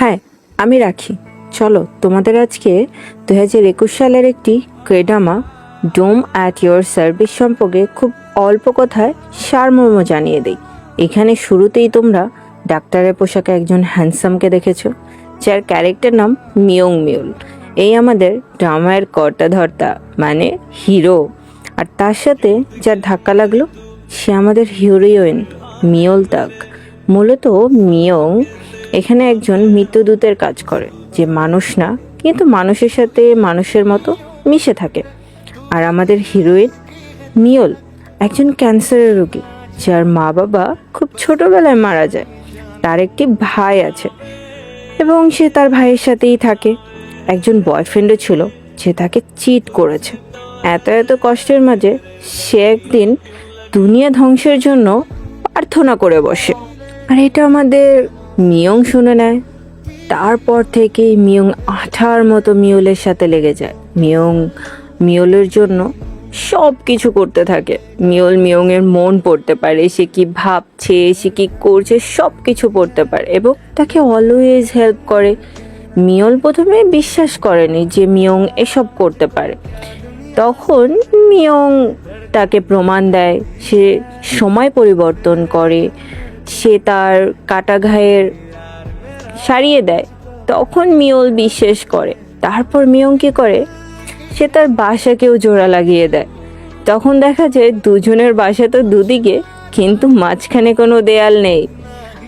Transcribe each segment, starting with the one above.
হ্যাঁ আমি রাখি। চলো, তোমাদের আজকে দু হাজার একুশ সালের একটি কেডামা ডোম অ্যাট ইয়োর সার্ভিস সম্পর্কে খুব অল্প কথায় সারমর্ম জানিয়ে দিই। এখানে শুরুতেই তোমরা ডাক্তারের পোশাকে একজন হ্যান্ডসামকে দেখেছ, যার ক্যারেক্টার নাম মিয়ং মিউল। এই আমাদের ড্রামার কর্তা ধর্তা মানে হিরো। আর তার সাথে যার ধাক্কা লাগল, সে আমাদের হিরোইন মিয়ল তাক মূলত মিয়ং এখানে একজন মৃত্যুদূতের কাজ করে, যে মানুষ না, কিন্তু মানুষের সাথে মানুষের মতো মিশে থাকে। আর আমাদের হিরোইন মিয়ল একজন ক্যান্সারের রোগী, যার মা বাবা খুব ছোটবেলায় মারা যায়। তার একটি ভাই আছে এবং সে তার ভাইয়ের সাথেই থাকে। একজন বয়ফ্রেন্ডও ছিল, যে তাকে চিট করেছে। এত এত কষ্টের মাঝে সে একদিন দুনিয়া ধ্বংসের জন্য প্রার্থনা করে বসে। আর এটা আমাদের মিয়ং শুনে নেয়। তারপর থেকেই মিয়ং আঠার মতো মিউলের সাথে লেগে যায়। মিয়ং মিউলের জন্য সব কিছু করতে থাকে। মিয়ল মিয়ংয়ের মন পড়তে পারে, সে কি ভাবছে, সে কি করছে সব কিছু পড়তে পারে এবং তাকে অলওয়েজ হেল্প করে। মিয়ল প্রথমে বিশ্বাস করেনি যে মিয়ং এসব করতে পারে। তখন মিয়ং তাকে প্রমাণ দেয়, সে সময় পরিবর্তন করে। সে তার কাটা ঘায়ের সারিয়ে দেয়। তখন মিয়ল বিশ্বাস করে। তারপর মিয়ং কি করে? সে তার বাসাকেও জোড়া লাগিয়ে দেয়। তখন দেখা যায় দুজনের বাসা তো দুদিকে, কিন্তু মাঝখানে কোনো দেয়াল নেই।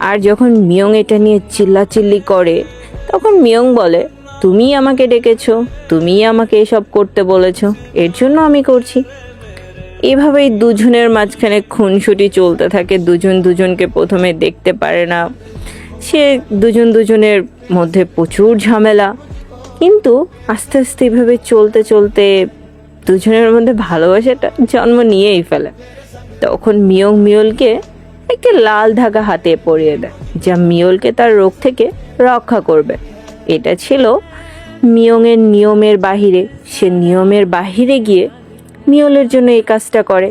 আর যখন মিয়ং এটা নিয়ে চিল্লাচিল্লি করে, তখন মিয়ং বলে, তুমিই আমাকে ডেকেছো, তুমিই আমাকে এসব করতে বলেছ, এর জন্য আমি করছি। এভাবেই দুজনের মাঝখানে খুনসুটি চলতে থাকে। দুজন দুজনকে প্রথমে দেখতে পারে না। সে দুজন দুজনের মধ্যে প্রচুর ঝামেলা। কিন্তু আস্তে আস্তে এভাবে চলতে চলতে দুজনের মধ্যে ভালোবাসাটা জন্ম নিয়েই ফেলে। তখন মিয়ং মিয়লকে একটি লাল ধাগা হাতে পরিয়ে দেয়, যা মিয়লকে তার রোগ থেকে রক্ষা করবে। এটা ছিল মিয়ংয়ের নিয়মের বাহিরে। সে নিয়মের বাহিরে গিয়ে মিয়লের জন্য এই কাজটা করে।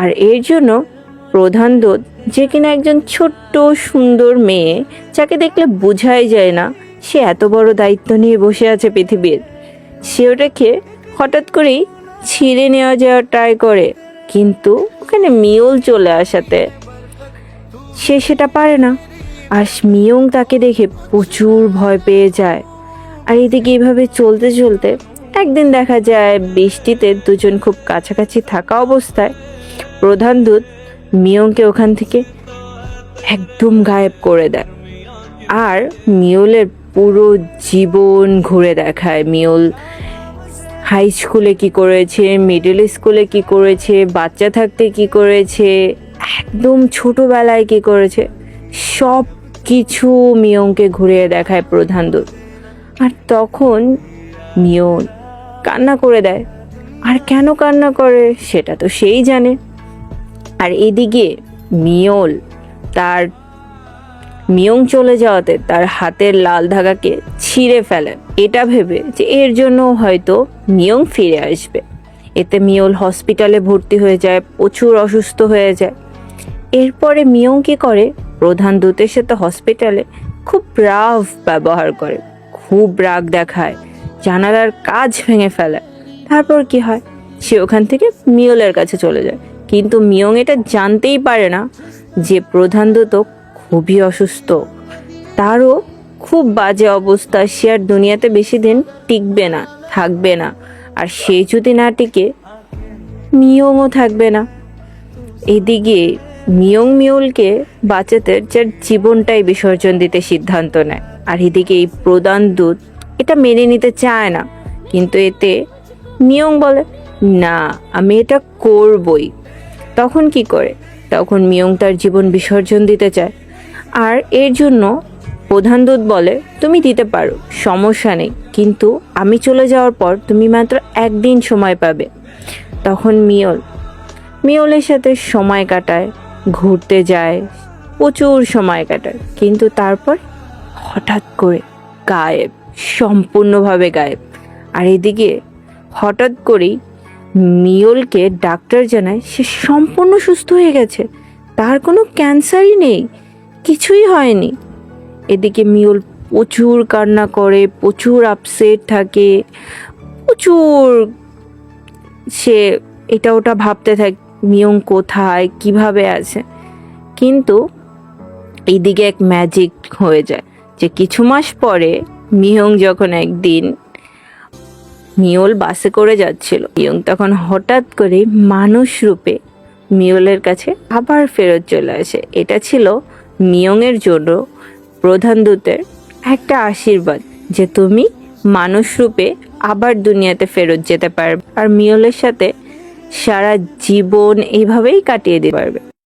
আর এর জন্য প্রধান দূত যে কিনা একজন ছোট্ট, সুন্দর মেয়ে, যাকে দেখলে বোঝাই যায় না, সে এত বড় দায়িত্ব নিয়ে বসে আছে পৃথিবীর। সে ওটাকে হঠাৎ করেই ছিঁড়ে নেওয়া যাওয়ার ট্রাই করে, কিন্তু ওখানে মিয়ল চলে আসাতে। সে সেটা পারে না। আর মিয়ং তাকে দেখে প্রচুর ভয় পেয়ে যায়। আর এদিকে এভাবে চলতে চলতে একদিন দেখা যায় বৃষ্টিতে দুজন খুব কাছাকাছি থাকা অবস্থায় প্রধান দূত মিয়ংকে ওখান থেকে একদম গায়েব করে দেয়। আর মিয়লের পুরো জীবন ঘুরে দেখায়। মিয়ল হাই স্কুলে কি করেছে, মিডল স্কুলে কি করেছে, বাচ্চা থাকতে কি করেছে, একদম ছোটবেলায় কি করেছে সব কিছু মিয়ংকে ঘুরিয়ে দেখায় প্রধান দূত। আর তখন মিয়ন কান্না করে দেয়। আর কেন কান্না করে সেটা তো সেই জানে। আর এদিকে মিয়ল তার মিয়ং চলে যাওয়াতে তার হাতের লাল ধাগাকে ছিঁড়ে ফেলে। এটা ভেবে যে এর জন্য হয়তো মিয়ং ফিরে আসবে। এতে মিয়ল হসপিটালে ভর্তি হয়ে যায়, প্রচুর অসুস্থ হয়ে যায়। এরপরে মিয়ং কি করে? প্রধান দূতের সাথে হসপিটালে খুব রাফ ব্যবহার করে, খুব রাগ দেখায়। জানালার কাজ ভেঙে ফেলে। তারপর কি হয়? সে ওখান থেকে মিয়লের কাছে চলে যায়। কিন্তু মিয়ং এটা জানতেই পারে না যে প্রধান দূত খুবই অসুস্থ। তারও খুব বাজে অবস্থা। সে আর দুনিয়াতে বেশি দিন টিকবে না, থাকবে না। আর সে যদি না টিকে, মিয়ংও থাকবে না। এদিকে মিয়ং মিউলকে বাঁচাতে যার জীবনটাই বিসর্জন দিতে সিদ্ধান্ত নেয়। আর এদিকে এই প্রধান দূত এটা মেনে নিতে চায় না। কিন্তু এতে মিয়ং বলে, না, আমি এটা করবই। তখন কি করে? তখন মিয়ং তার জীবন বিসর্জন দিতে চায়। আর এর জন্য প্রধান দূত বলে, তুমি দিতে পারো, সমস্যা নেই। কিন্তু আমি চলে যাওয়ার পর তুমি মাত্র একদিন সময় পাবে। তখন মিয়ল, মিয়লের সাথে সময় কাটায়, ঘুরতে যায়, প্রচুর সময় কাটায়। কিন্তু তারপর হঠাৎ করে গায়েব। সম্পূর্ণভাবে গায়েব। আর এদিকে হঠাৎ করেই মিয়লকে ডাক্তার জানায় সে সম্পূর্ণ সুস্থ হয়ে গেছে। তার কোনো ক্যান্সারই নেই, কিছুই হয়নি। এদিকে মিয়ল প্রচুর কান্না করে, প্রচুর আপসেট থাকে, প্রচুর সে এটা ওটা ভাবতে থাকে, মিয়ং কোথায়, কীভাবে আছে? কিন্তু এইদিকে এক ম্যাজিক হয়ে যায় যে কিছু মাস পরে মিয়ং যখন একদিন মিয়ল বাসে করে যাচ্ছিল, মিয়ং তখন হঠাৎ করে মানুষ রূপে মিয়লের কাছে আবার ফেরত চলে আসে। এটা ছিল মিয়ংয়ের জন্য প্রধান দূতের একটা আশীর্বাদ যে তুমি মানুষ রূপে আবার দুনিয়াতে ফেরত যেতে পারবে আর মিয়লের সাথে সারা জীবন এইভাবেই কাটিয়ে দিতে পারবে।